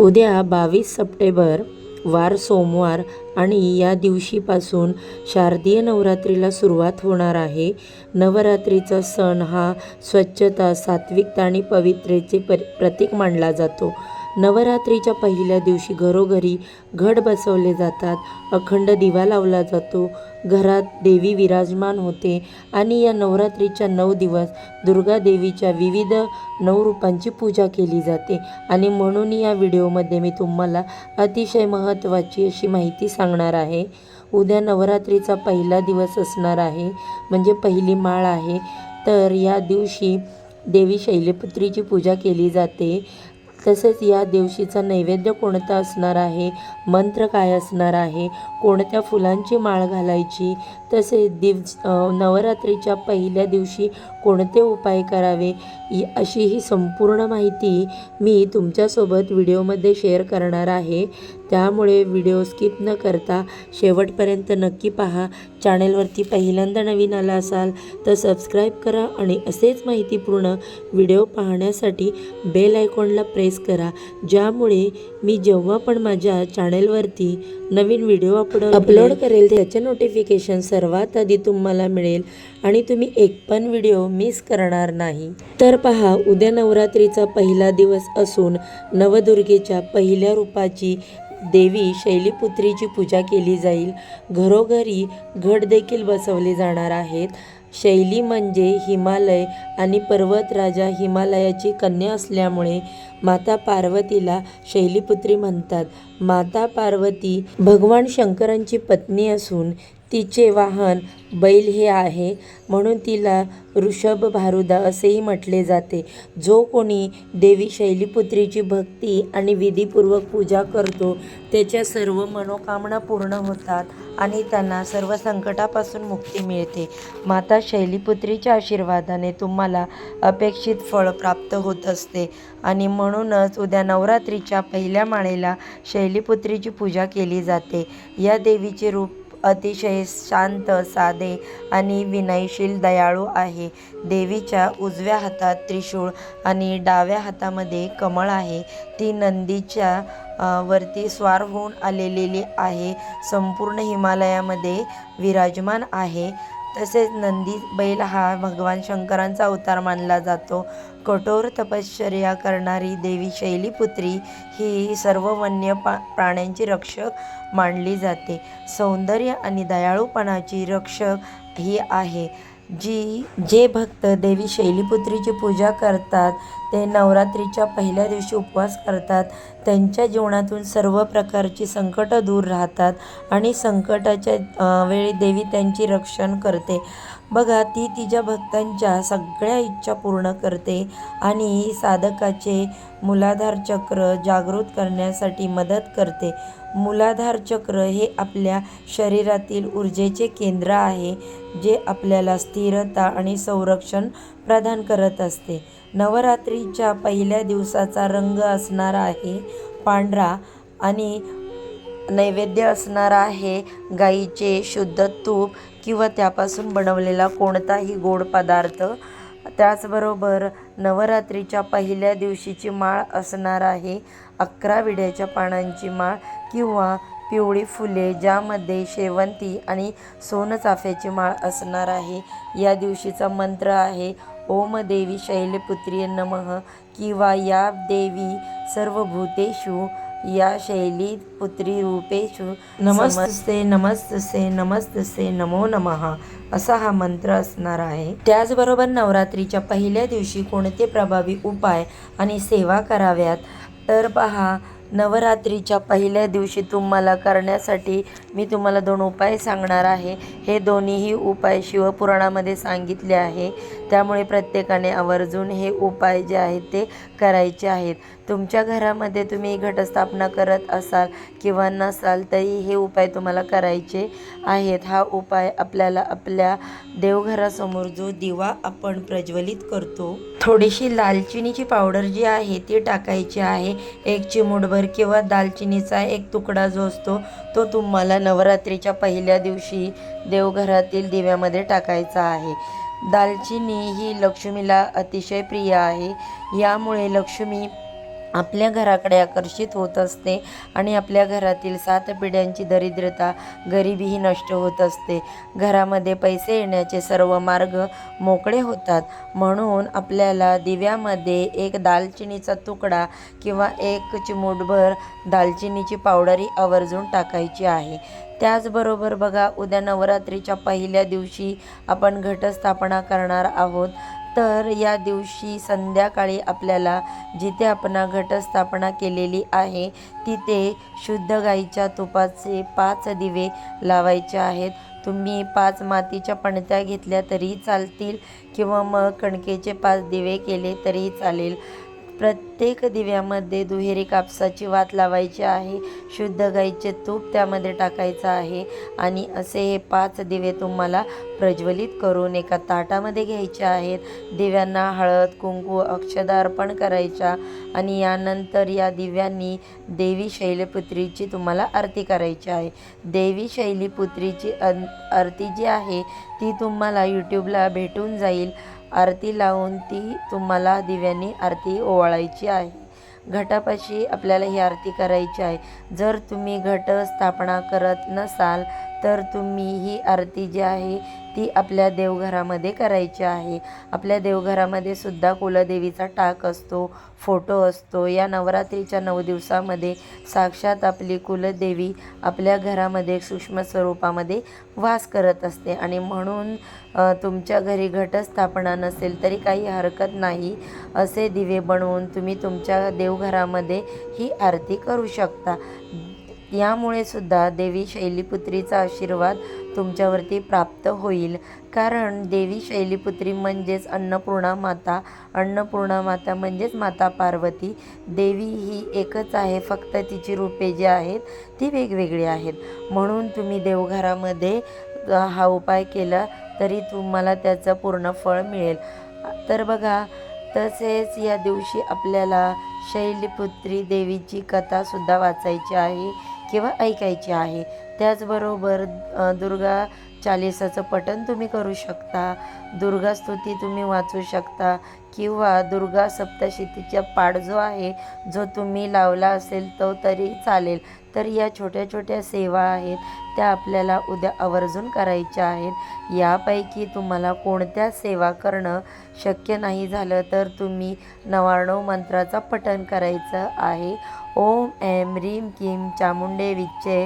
उद्या बावीस सप्टेंबर वार सोमवार आणि या दिवशीपासून शारदीय नवरात्रीला सुरुवात होणार आहे. नवरात्रीचा सण हा स्वच्छता सात्विकता आणि पवित्रेचे पर प्रतीक मानला जातो. नवरात्रीच्या पहिल्या दिवशी घरोघरी घट बसवले जातात. अखंड दिवा लावला जातो. घरात देवी विराजमान होते आणि या नवरात्रीच्या नऊ दिवस दुर्गा देवीच्या विविध नऊ रूपांची पूजा केली जाते. आणि म्हणून या व्हिडिओमध्ये मी तुम्हाला अतिशय महत्त्वाची अशी माहिती सांगणार आहे. उद्या नवरात्रीचा पहिला दिवस असणार आहे. म्हणजे पहिली माळ आहे. तर या दिवशी देवी शैलपुत्रीची पूजा केली जाते. तसेच या दिवशीचा नैवेद्य कोणता असणार आहे? मंत्र काय असणार आहे? कोणत्या फुलांची माळ घालायची? तसेच दिव नवरात्रीच्या पहिल्या दिवशी कोणते उपाय करावे? अशी ही संपूर्ण माहिती मी तुमच्यासोबत व्हिडिओमध्ये शेअर करणार आहे. त्यामुळे व्हिडिओ स्किप न करता शेवटपर्यंत नक्की पहा. चॅनेलवरती पहिल्यांदा नवीन आला असाल तर सबस्क्राईब करा आणि असेच माहितीपूर्ण व्हिडिओ पाहण्यासाठी बेल आयकॉनला प्रेस करा. ज्यामुळे मी जेव्हा पण माझ्या चॅनेलवरती नवीन व्हिडिओ अपलोड अपलोड करेल त्याचे नोटिफिकेशन सर्वात आधी तुम्हाला मिळेल. आणि तुम्ही एक पण व्हिडिओ मिस करणार नाही. तर पहा उद्या नवरात्रीचा पहिला दिवस असून नवदुर्गेच्या पहिल्या रूपाची देवी शैलीपुत्रीची पूजा केली जाईल. घरोघरी घट देखील बसवले जाणार आहेत. शैली म्हणजे हिमालय आणि पर्वतराजा हिमालयाची कन्या असल्यामुळे माता पार्वतीला शैलीपुत्री म्हणतात. माता पार्वती भगवान शंकरांची पत्नी असून तिचे वाहन बैल हे आहे. म्हणून तिला ऋषभ भारुदा असेही म्हटले जाते. जो कोणी देवी शैलीपुत्रीची भक्ती आणि विधीपूर्वक पूजा करतो त्याच्या सर्व मनोकामना पूर्ण होतात आणि त्यांना सर्व संकटापासून मुक्ती मिळते. माता शैलीपुत्रीच्या आशीर्वादाने तुम्हाला अपेक्षित फळ प्राप्त होत असते आणि म्हणूनच उद्या नवरात्रीच्या पहिल्या माळेला शैलीपुत्रीची पूजा केली जाते. या देवीचे रूप अतिशय शांत साधे आणि विनयशील दयाळू आहे. देवीच्या उजव्या हातात त्रिशूळ आणि डाव्या हातामध्ये कमळ आहे. ती नंदीच्या वरती स्वार होऊन आलेली आहे. संपूर्ण हिमालयामध्ये विराजमान आहे. तसेच नंदी बैल हा भगवान शंकरांचा अवतार मानला जातो. कठोर तपश्चर्या करणारी देवी शैलीपुत्री ही सर्व वन्य पा प्राण्यांची रक्षक मानली जाते. सौंदर्य आणि दयाळूपणाची रक्षक ही आहे. जी जे भक्त देवी शैलीपुत्रीची पूजा करतात ते नवरात्रीच्या पहिल्या दिवशी उपवास करतात त्यांच्या जीवनातून सर्व प्रकारची संकटं दूर राहतात आणि संकटाच्या वेळी देवी त्यांची रक्षण करते. बघा ती तिच्या भक्तांच्या सगळ्या इच्छा पूर्ण करते आणि साधकाचे मूलाधार चक्र जागृत करण्यासाठी मदत करते. मूलाधार चक्र हे आपल्या शरीरातील ऊर्जेचे केंद्र आहे जे आपल्याला स्थिरता आणि संरक्षण प्रदान करत असते. नवरात्रीच्या पहिल्या दिवसाचा रंग असणार आहे पांढरा आणि नैवेद्य असणार आहे गाईचे शुद्ध तूप किंवा त्यापासून बनवलेला कोणताही गोड पदार्थ. त्याचबरोबर नवरात्रीच्या पहिल्या दिवशीची माळ असणार आहे. अकरा विड्याच्या पानांची माळ किंवा पिवळी फुले ज्यामध्ये शेवंती आणि सोनचाफ्याची माळ असणार आहे. या दिवशीचा मंत्र आहे ओम देवी शैलपुत्री नमः किंवा या देवी सर्व भूतेषु या शैली पुत्री रूपेषु नमस्ते नमस्ते नमस्ते नमो नमः असा हा मंत्र असणार आहे. त्याचबरोबर नवरात्रीच्या पहिल्या दिवशी कोणते प्रभावी उपाय आणि सेवा कराव्यात? तर पहा नवरात्रीच्या पहिल्या दिवशी तुम्हाला करण्यासाठी मी तुम्हाला दोन उपाय सांगणार आहे. हे दोन्हीही उपाय शिवपुराणामध्ये सांगितले आहे. त्यामुळे प्रत्येकाने आवर्जून हे उपाय जे आहेत ते करायचे आहेत. तुमच्या घरामध्ये तुम्ही घटस्थापना करत असाल किंवा नसाल तरी हे उपाय तुम्हाला करायचे आहेत. हा उपाय आपल्याला आपल्या देवघरासमोर जो दिवा आपण प्रज्वलित करतो थोडीशी दालचिनीची पावडर जी आहे ती टाकायची आहे. एक चिमूटभर किंवा दालचिनीचा एक तुकडा जो असतो तो तुम्हाला नवरात्रीच्या पहिल्या दिवशी देवघरातील दिव्यामध्ये टाकायचा आहे. दालचिनी ही लक्ष्मीला अतिशय प्रिय आहे. यामुळे लक्ष्मी आपल्या घराकडे आकर्षित होत असते आणि आपल्या घरातील सात पिढ्यांची दरिद्रता गरिबीही नष्ट होत असते. घरामध्ये पैसे येण्याचे सर्व मार्ग मोकळे होतात. म्हणून आपल्याला दिव्यामध्ये एक दालचिनीचा तुकडा किंवा एक चिमूटभर दालचिनीची पावडरही आवर्जून टाकायची आहे. त्याचबरोबर बघा उद्या नवरात्रीच्या पहिल्या दिवशी आपण घटस्थापना करणार आहोत. तर या दिवशी संध्याकाळी आपल्याला जिथे आपण घटस्थापना केलेली आहे तिथे शुद्ध गाईच्या तुपाचे पाच दिवे लावायचे आहेत. तुम्ही पाच मातीच्या पणत्या घेतल्या तरीही चालतील किंवा मग कणकेचे पाच दिवे केले तरीही चालेल. प्रत्येक दिव्यामध्ये दुहेरी कापसाची वात लावायची आहे. शुद्ध गाईचे तूप त्यामध्ये टाकायचं आहे. आणि असे हे पाच दिवे तुम्हाला प्रज्वलित करून एका ताटामध्ये घ्यायचे आहेत. दिव्यांना हळद कुंकू अक्षदा अर्पण करायच्या आणि यानंतर या दिव्यांनी देवी शैलपुत्रीची तुम्हाला आरती करायची आहे. देवी शैलीपुत्रीची अन आरती जी आहे ती तुम्हाला यूट्यूबला भेटून जाईल. आरती लावून ती तुम्हाला दिव्यांनी आरती ओवाळायची आहे. घटापाशी आपल्याला ही आरती करायची आहे. जर तुम्ही घट स्थापना करत नसाल तर तुम्ही ही आरती जी आहे ती आपल्या देवघरामध्ये करायची आहे. आपल्या देवघरामध्ये सुद्धा कुलदेवीचा टाक असतो फोटो असतो. या नवरात्रीच्या नऊ दिवसामध्ये साक्षात आपली कुलदेवी आपल्या घरामध्ये सूक्ष्म स्वरूपामध्ये वास करत असते. आणि म्हणून तुमच्या घरी घटस्थापना नसेल तरी काही हरकत नाही असे दिवे बनवून तुम्ही तुमच्या देवघरामध्ये ही आरती करू शकता. यामुळे सुद्धा देवी शैलीपुत्रीचा आशीर्वाद तुमच्यावरती प्राप्त होईल. कारण देवी शैलीपुत्री म्हणजेच अन्नपूर्णा माता अन्नपूर्णा माता म्हणजेच माता पार्वती. देवी ही एकच आहे फक्त तिची रूपे जी आहेत ती वेगवेगळी आहेत. म्हणून तुम्ही देवघरामध्ये हा उपाय केला तरी तुम्हाला त्याचं पूर्ण फळ मिळेल. तर बघा तसेच या दिवशी आपल्याला शैलपुत्री देवीची कथासुद्धा वाचायची आहे. किंवा ऐकायची आहे. त्याचबरोबर दुर्गा चालिसाचं पठण तुम्ही करू शकता. दुर्गा स्तुती तुम्ही वाचू शकता. किंवा दुर्गा सप्तशतीचा पाठ जो आहे जो तुम्ही लावला असेल तो तरी चालेल. तर या छोट्या छोट्या सेवा आहेत त्या आपल्याला उद्या आवर्जून करायच्या आहेत. यापैकी तुम्हाला कोणत्या सेवा करणं शक्य नाही झालं तर तुम्ही नवाणव मंत्राचा पठण करायचं आहे. ओम ऐम ह्रीं किम चामुंडे विच्चे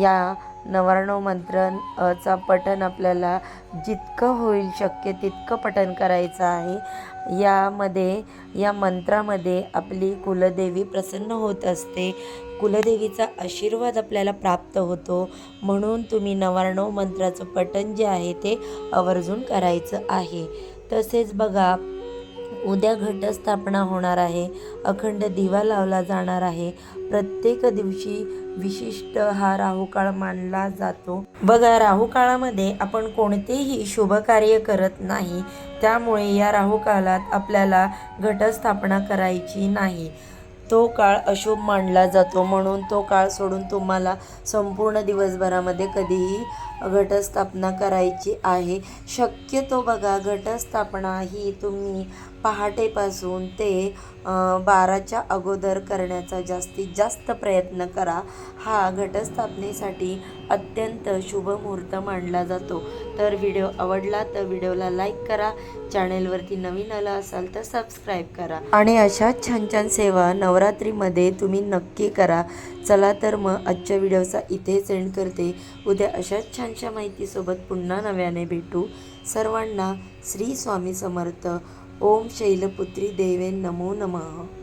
या नव्याण्णव मंत्र चा पठण आपल्याला जितकं होईल शक्य तितकं पठण करायचं आहे. यामध्ये या मंत्रामध्ये आपली कुलदेवी प्रसन्न होत असते. कुलदेवीचा आशीर्वाद आपल्याला प्राप्त होतो. म्हणून तुम्ही नवाण्णव मंत्राचं पठण जे आहे ते आवर्जून करायचं आहे. तसेच बघा उद्या घटस्थापना होणार आहे. अखंड दिवा लावला जाणार आहे. प्रत्येक दिवशी विशिष्ट हा राहुकाळ मानला जातो. बघा राहुकाळामध्ये आपण कोणतेही शुभ कार्य करत नाही. त्यामुळे या राहुकाळात आपल्याला घटस्थापना करायची नाही. तो काळ अशुभ मानला जातो म्हणून तो काळ सोडून तुम्हाला संपूर्ण दिवसभरामध्ये कधीही घटस्थापना करायची आहे. शक्यतो बघा घटस्थापना ही तुम्ही पहाटेपासून ते बाराच्या अगोदर करण्याचा जास्तीत जास्त प्रयत्न करा. हा घटस्थापनेसाठी अत्यंत शुभ मुहूर्त मानला जातो. तर व्हिडिओ आवडला तर व्हिडिओला लाईक करा चॅनेलवरती नवीन आला असाल तर सबस्क्राईब करा. आणि अशाच छान छान सेवा नवरात्रीमध्ये तुम्ही नक्की करा. चला तर मग आजच्या व्हिडिओचा इथे सेंड करते. उद्या अशाच छानशा माहितीसोबत पुन्हा नव्याने भेटू. सर्वांना श्री स्वामी समर्थ. ओम शैलपुत्री देवे नमो नमः.